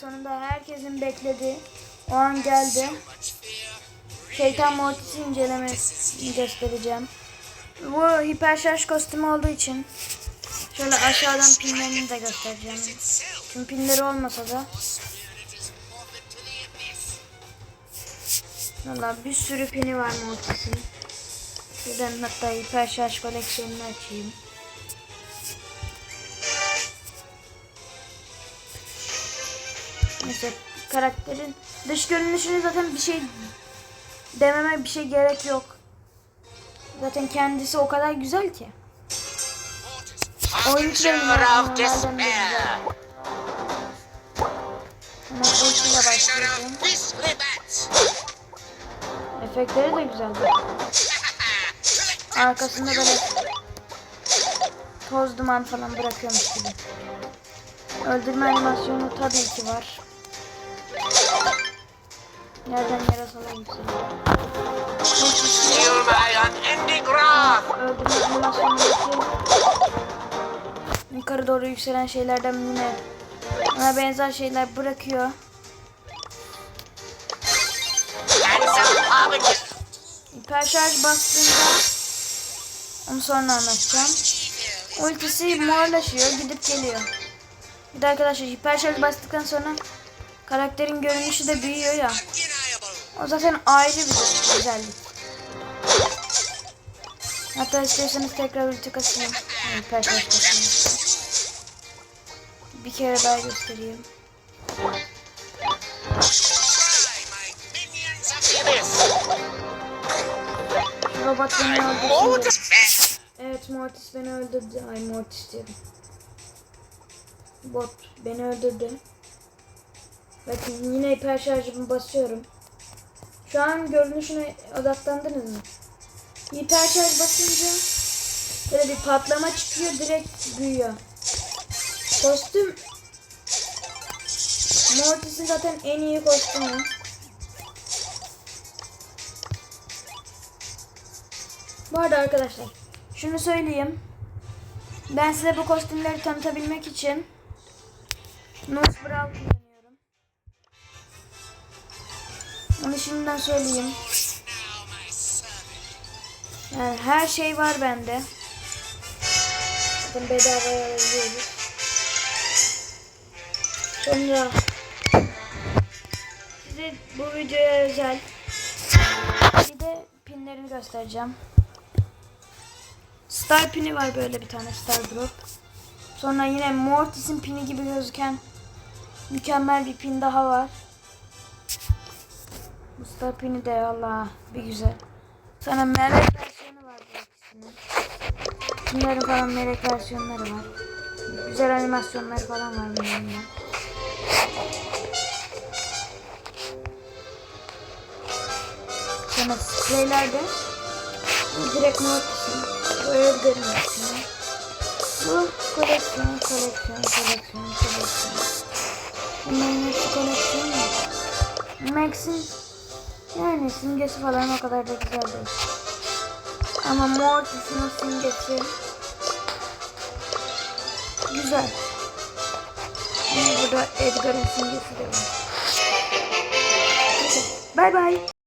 sonunda herkesin beklediği o an geldi. Şeytan Mortis'i incelemesini göstereceğim. Bu hiper şarj kostümü olduğu için şöyle aşağıdan pinlerini de göstereceğim. Tüm pinleri olmasa da Valla bir sürü pini var Mortis'in. Şuradan hatta hiper şarj koleksiyonunu açayım. Neyse karakterin dış görünüşüne zaten bir şey dememe bir şey gerek yok. Zaten kendisi o kadar güzel ki. De güzel. Bat. Efektleri de güzeldi. Arkasında böyle toz duman falan bırakıyormuş gibi. Öldürme animasyonu tabii ki var. Yerden yere salan yükseliyor. Feel my unending wrath. Öldürme animasyonundaki yukarı doğru yükselen şeylerden yine ona benzer şeyler bırakıyor. Hiper şarj bastığında onu sonra anlatacağım. Ultisi morlaşıyor, gidip geliyor. Bir de arkadaşlar hiper şarj bastıktan sonra karakterin görünüşü de büyüyor ya. O zaten ayrı bir güzellik. Hatta istiyorsanız tekrar ulti kasayım. Yani kasayım. Bir kere daha göstereyim. Robot beni. Mortis. Evet Mortis beni öldürdü. Ay Mortis diyorum. Bot beni öldürdü. Bakın yine hiper şarjımı basıyorum. Şu an görünüşüne odaklandınız mı? Hiper şarj basınca böyle bir patlama çıkıyor direkt büyüyor. Kostüm Mortis'in zaten en iyi kostümü. Bu arada arkadaşlar şunu söyleyeyim. Ben size bu kostümleri tanıtabilmek için Nose Brow Onu şimdiden söyleyeyim. Yani her şey var bende. Zaten bedavaya alabiliyoruz. Sonra size bu videoya özel bir de pinlerini göstereceğim. Star pini var böyle bir tane Star Drop. Sonra yine Mortis'in pini gibi gözüken mükemmel bir pin daha var. Pini de valla bir güzel. Sonra melek versiyonu var bu ikisinin. Bunların falan melek versiyonları var. Güzel animasyonları falan var bunların da. Sonra spreylerde direkt bu Edgar'ın versiyonu. Bu koleksiyon, koleksiyon, koleksiyon, koleksiyon. Bunların hepsi koleksiyon mu? Max'in yani simgesi falan o kadar da güzel değil. Ama Mortis'in simgesi güzel. Ama burada Edgar'ın simgesi de var. Bye bye.